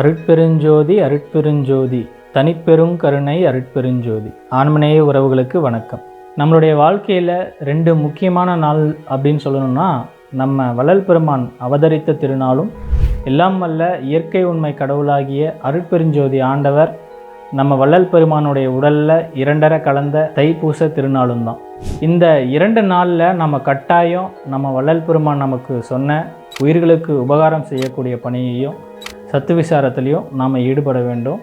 அருட்பெருஞ்சோதி அருட்பெருஞ்சோதி. தனிப்பெரும் கருணை அருட்பெருஞ்சோதி. ஆன்மநேய உறவுகளுக்கு வணக்கம். நம்மளுடைய வாழ்க்கையில் ரெண்டு முக்கியமான நாள் அப்படின்னு சொல்லணும்னா நம்ம வள்ளல் பெருமான் அவதரித்த திருநாளும் எல்லாம் வல்ல இயற்கை உண்மை கடவுளாகிய அருட்பெருஞ்சோதி ஆண்டவர் நம்ம வள்ளல் பெருமானுடைய உடலில் இரண்டரை கலந்த தைப்பூச திருநாளும் தான். இந்த இரண்டு நாளில் நம்ம கட்டாயம் நம்ம வள்ளல் பெருமான் நமக்கு சொன்ன உயிர்களுக்கு உபகாரம் செய்யக்கூடிய பணியையும் சத்து விசாரத்திலையும் நாம் ஈடுபட வேண்டும்.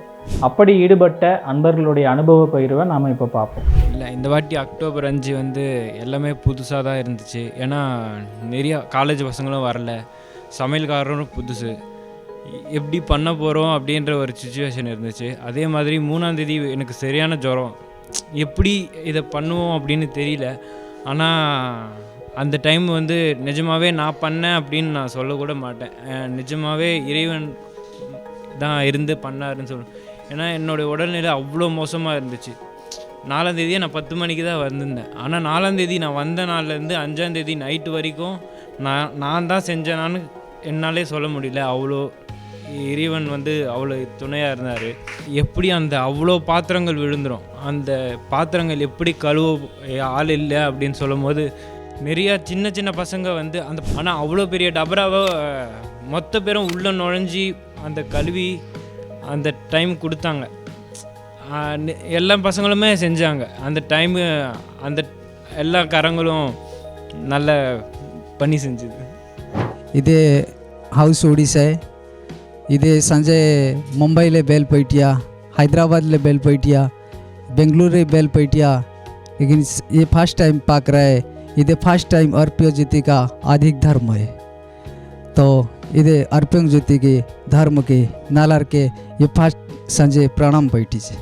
அப்படி ஈடுபட்ட அன்பர்களுடைய அனுபவ பகிர்வை நாம் இப்போ பார்ப்போம். இல்லை இந்த வாட்டி அக்டோபர் அஞ்சு வந்து எல்லாமே புதுசாக தான் இருந்துச்சு. ஏன்னா நிறையா காலேஜ் பசங்களும் வரல. சமையல்காரரும் புதுசு. எப்படி பண்ண போகிறோம் அப்படின்ற ஒரு சுச்சுவேஷன் இருந்துச்சு. அதே மாதிரி மூணாந்தேதி எனக்கு சரியான ஜுரம். எப்படி இதை பண்ணுவோம் அப்படின்னு தெரியல. ஆனால் அந்த டைம் வந்து நிஜமாகவே நான் பண்ணேன் அப்படின்னு நான் சொல்லக்கூட மாட்டேன். நிஜமாகவே இறைவன் தான் இருந்து பண்ணாருன்னு சொல்லணும் ஏன்னா என்னுடைய உடல்நிலை அவ்வளோ மோசமாக இருந்துச்சு. நாலாந்தேதியே நான் பத்து மணிக்கு தான் வந்திருந்தேன். ஆனால் நாலாந்தேதி நான் வந்த நாள்லேருந்து அஞ்சாந்தேதி நைட்டு வரைக்கும் நான் நான் தான் செஞ்சேனான்னு என்னாலே சொல்ல முடியல. அவ்வளோ இறைவன் வந்து அவ்வளோ துணையாக இருந்தார். எப்படி அந்த அவ்வளோ பாத்திரங்கள் விழுந்துரும்? அந்த பாத்திரங்கள் எப்படி கழுவ ஆள் இல்லை அப்படின்னு சொல்லும்போது நிறையா சின்ன சின்ன பசங்க வந்து அந்த ஆனால் அவ்வளோ பெரிய டபராவை மொத்த பேரும் உள்ளே நுழைஞ்சி அந்த கழுவி அந்த டைம் கொடுத்தாங்க. எல்லா பசங்களுமே செஞ்சாங்க. அந்த டைமு அந்த எல்லா கரங்களும் நல்ல பண்ணி செஞ்சுது. இது ஹவுஸ் ஒடிசை இது சஞ்சய் மும்பையில் பேல் போயிட்டியா? ஹைதராபாத்தில் பேல் போயிட்டியா? பெங்களூரு பேல் போயிட்டியா? लेकिन ये फर्स्ट टाइम पाक रहा है ये फर्स्ट टाइम और प्योजिति का तो ಇದೆ ಅರ್ಪಂಗ್ ಜೊತೆಗೆ ಧಾರ್ಮಕ್ಕೆ ನಾಲ್ಕಕ್ಕೆ ಈ ಫಾಸ್ಟ್ ಸಂಜೆ ಪ್ರಾಣಾಮ್ ಬೈಟಿಸಿ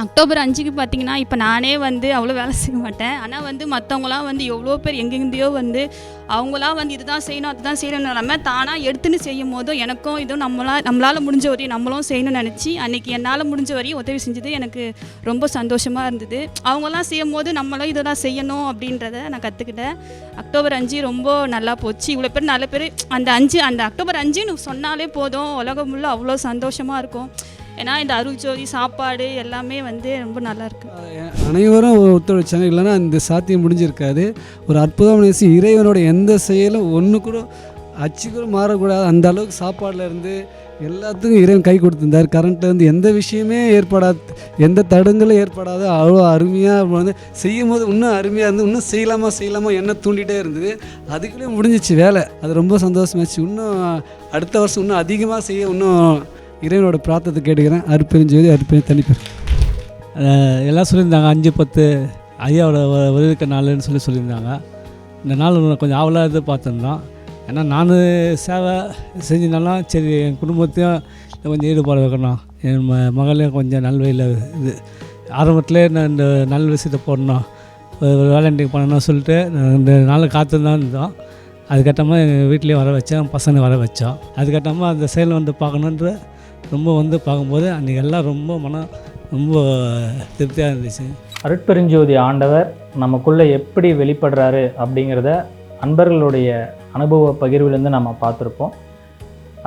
அக்டோபர் அஞ்சுக்கு பார்த்தீங்கன்னா இப்போ நானே வந்து அவ்வளோ வேலை செய்ய மாட்டேன். ஆனால் வந்து மற்றவங்களாம் வந்து எவ்வளோ பேர் எங்கெங்கேயோ வந்து அவங்களாம் வந்து இதுதான் செய்யணும் அதுதான் செய்யணும் இல்லாமல் தானாக எடுத்துன்னு செய்யும் போதும் எனக்கும் இதுவும் நம்மளா நம்மளால் முடிஞ்ச வரையும் நம்மளும் செய்யணும்னு நினச்சி அன்றைக்கி என்னால் முடிஞ்ச வரையும் உதவி செஞ்சது எனக்கு ரொம்ப சந்தோஷமாக இருந்தது. அவங்களாம் செய்யும் போது நம்மளும் இதெல்லாம் செய்யணும் அப்படின்றத நான் கற்றுக்கிட்டேன் அக்டோபர் அஞ்சு ரொம்ப நல்லா போச்சு. இவ்வளோ பேர் நல்ல பேர் அந்த அஞ்சு அந்த அக்டோபர் அஞ்சுன்னு சொன்னாலே போதும். உலகம் ஃபுல்லாக அவ்வளோ சந்தோஷமாக இருக்கும். ஏன்னா இந்த அருள்ஜோதி சாப்பாடு எல்லாமே வந்து ரொம்ப நல்லா இருக்கு. அனைவரும் ஒத்துழைச்சாங்க. இல்லைன்னா இந்த சாத்தியம் முடிஞ்சிருக்காது. ஒரு அற்புதமான விஷயம் இறைவனோட எந்த செயலும் ஒன்று கூட அச்சு கூட மாறக்கூடாது. அந்த அளவுக்கு சாப்பாடுல இருந்து எல்லாத்துக்கும் இறைவன் கை கொடுத்துருந்தார். கரண்ட்டில் இருந்து எந்த விஷயமே ஏற்படாது எந்த தடங்களும் ஏற்படாது அவ்வளோ அருமையாக வந்து செய்யும் போது இன்னும் அருமையாக இருந்து இன்னும் செய்யலாமா செய்யலாமா என்ன தூண்டிகிட்டே இருந்தது. அதுக்குள்ளேயும் முடிஞ்சிச்சு வேலை. அது ரொம்ப சந்தோஷமாச்சு இன்னும் அடுத்த வருஷம் இன்னும் அதிகமாக செய்ய இன்னும் இறைவனோட பிரார்த்தத்தை கேட்டுக்கிறேன். அருப்பெருஞ்சோதி அருப்பெரும் தனிப்பெரும். எல்லாம் சொல்லியிருந்தாங்க. அஞ்சு பத்து ஐயாவோட வ- நாள்னு சொல்லி சொல்லியிருந்தாங்க. இந்த நாள் கொஞ்சம் ஆவலாக இது பார்த்துருந்தோம் ஏன்னா நான் சேவை செஞ்சிருந்தாலும் சரி என் குடும்பத்தையும் கொஞ்சம் ஈடுபாடு வைக்கணும். என் ம மகளையும் கொஞ்சம் நல்வழியில் இது ஆரம்பத்திலே நான் இந்த நல்ல விஷயத்தை போடணும். ஒரு வேலண்டிங் பண்ணணும் சொல்லிட்டு இந்த நாள் காத்து தான் இருந்தோம். அதுக்கட்டமாக எங்கள் வீட்லேயும் வர வச்சேன் பசங்க வர வச்சோம். அதுக்கட்டமாக அந்த செயல் வந்து பார்க்கணுன்ற ரொம்ப வந்து பார்க்கும்போது அன்றைக்கி எல்லாம் ரொம்ப மனம் ரொம்ப திருப்தியாக இருந்துச்சு. அருட்பெருஞ்சோதி ஆண்டவர் நமக்குள்ளே எப்படி வெளிப்படுறாரு அப்படிங்கிறத அன்பர்களுடைய அனுபவ பகிர்விலேருந்து நம்ம பார்த்துருப்போம்.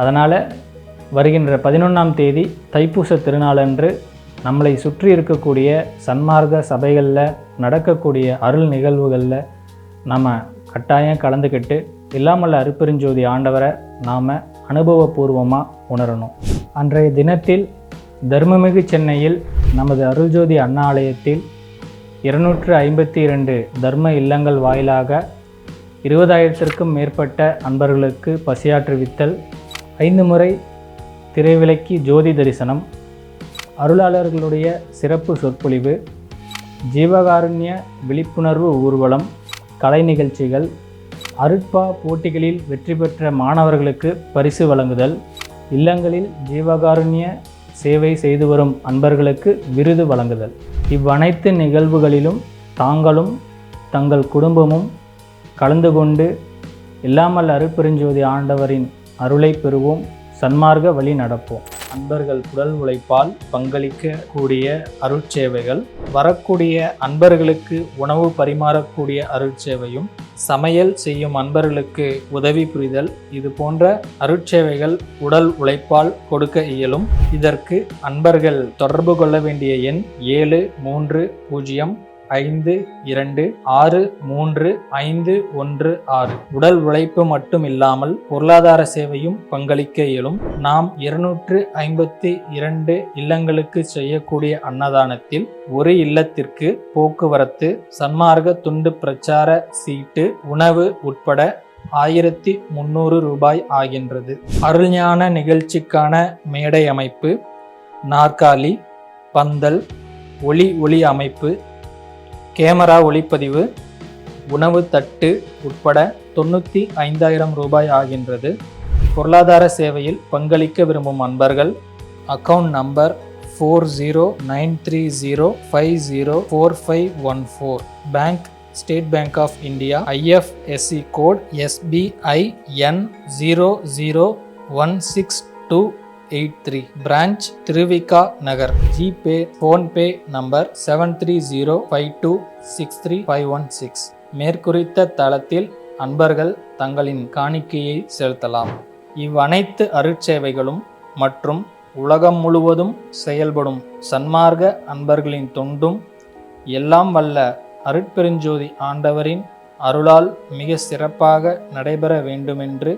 அதனால் வருகின்ற பதினொன்றாம் தேதி தைப்பூச திருநாளன்று நம்மளை சுற்றி இருக்கக்கூடிய சன்மார்க்க சபைகளில் நடக்கக்கூடிய அருள் நிகழ்வுகளில் நம்ம கட்டாயம் கலந்துக்கிட்டு இல்லாமல் அருப்பெருஞ்சோதி ஆண்டவரை நாம் அனுபவபூர்வமாக உணரணும். அன்றைய தினத்தில் தர்மமிகு சென்னையில் நமது அருள்ஜோதி அண்ணா ஆலயத்தில் இருநூற்று ஐம்பத்தி இரண்டு தர்ம இல்லங்கள் வாயிலாக இருபதாயிரத்திற்கும் மேற்பட்ட அன்பர்களுக்கு பசியாற்றுவித்தல் ஐந்து முறை திரைவிலக்கி ஜோதி தரிசனம் அருளாளர்களுடைய சிறப்பு சொற்பொழிவு ஜீவகாருண்ய விழிப்புணர்வு ஊர்வலம் கலை நிகழ்ச்சிகள் அருட்பா போட்டிகளில் வெற்றி பெற்ற மாணவர்களுக்கு பரிசு வழங்குதல் இல்லங்களில் ஜீவகாருண்ய சேவை செய்து வரும் அன்பர்களுக்கு விருது வழங்குதல். இவ்வனைத்து நிகழ்வுகளிலும் தாங்களும் தங்கள் குடும்பமும் கலந்து கொண்டு இல்லாமல் அருட்பெருஞ்சோதி ஆண்டவரின் அருளை பெறுவோம் சன்மார்க்க வழி நடப்போம். அன்பர்கள் உடல் உழைப்பால் பங்களிக்கக்கூடிய அருட்சேவைகள் வரக்கூடிய அன்பர்களுக்கு உணவு பரிமாறக்கூடிய அருட்சேவையும் சமையல் செய்யும் அன்பர்களுக்கு உதவி புரிதல் இது போன்ற அருட்சேவைகள் உடல் உழைப்பால் கொடுக்க இயலும். இதற்கு அன்பர்கள் தொடர்பு கொள்ள வேண்டிய எண் ஏழு மூன்று பூஜ்ஜியம் ஐந்து இரண்டு ஆறு மூன்று ஐந்து ஒன்று ஆறு. உடல் உழைப்பு மட்டும் இல்லாமல் பொருளாதார சேவையும் பங்களிக்க இயலும். நாம் இருநூற்று ஐம்பத்தி இரண்டு இல்லங்களுக்கு செய்யக்கூடிய அன்னதானத்தில் ஒரு இல்லத்திற்கு போக்குவரத்து சன்மார்க்க துண்டு பிரச்சார சீட்டு உணவு உட்பட ஆயிரத்தி முந்நூறு ரூபாய் ஆகின்றது. அருள்ஞான நிகழ்ச்சிக்கான மேடை அமைப்பு நாற்காலி பந்தல் ஒளி ஒளி அமைப்பு கேமரா ஒளிப்பதிவு உணவு தட்டு உட்பட தொண்ணூற்றி ஐந்தாயிரம் ரூபாய் ஆகின்றது. பொருளாதார சேவையில் பங்களிக்க விரும்பும் அன்பர்கள் account number four zero nine three zero five zero four five one four. Bank State Bank of India IFSC code SBI N zero zero one six two eight three. Branch Thiruvika Nagar. GPay PhonePe number seven three zero five two six three five one six மேற்குறித்த தளத்தில் அன்பர்கள் தங்களின் காணிக்கையை செலுத்தலாம். இவ்வனைத்து அருட்சேவைகளும் மற்றும் உலகம் முழுவதும் செயல்படும் சன்மார்க்க அன்பர்களின் தொண்டும் எல்லாம் வல்ல அருட்பெருஞ்சோதி ஆண்டவரின் அருளால் மிக சிறப்பாக நடைபெற வேண்டுமென்று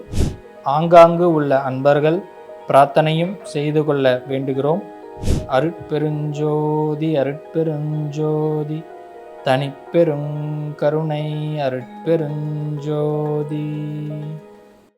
ஆங்காங்கு உள்ள அன்பர்கள் பிரார்த்தனையும் செய்து கொள்ள வேண்டுகிறோம். அருட்பெருஞ்சோதி அருட்பெருஞ்சோதி தனிப்பெருங்கருணை அருட்பெருஞ்சோதி.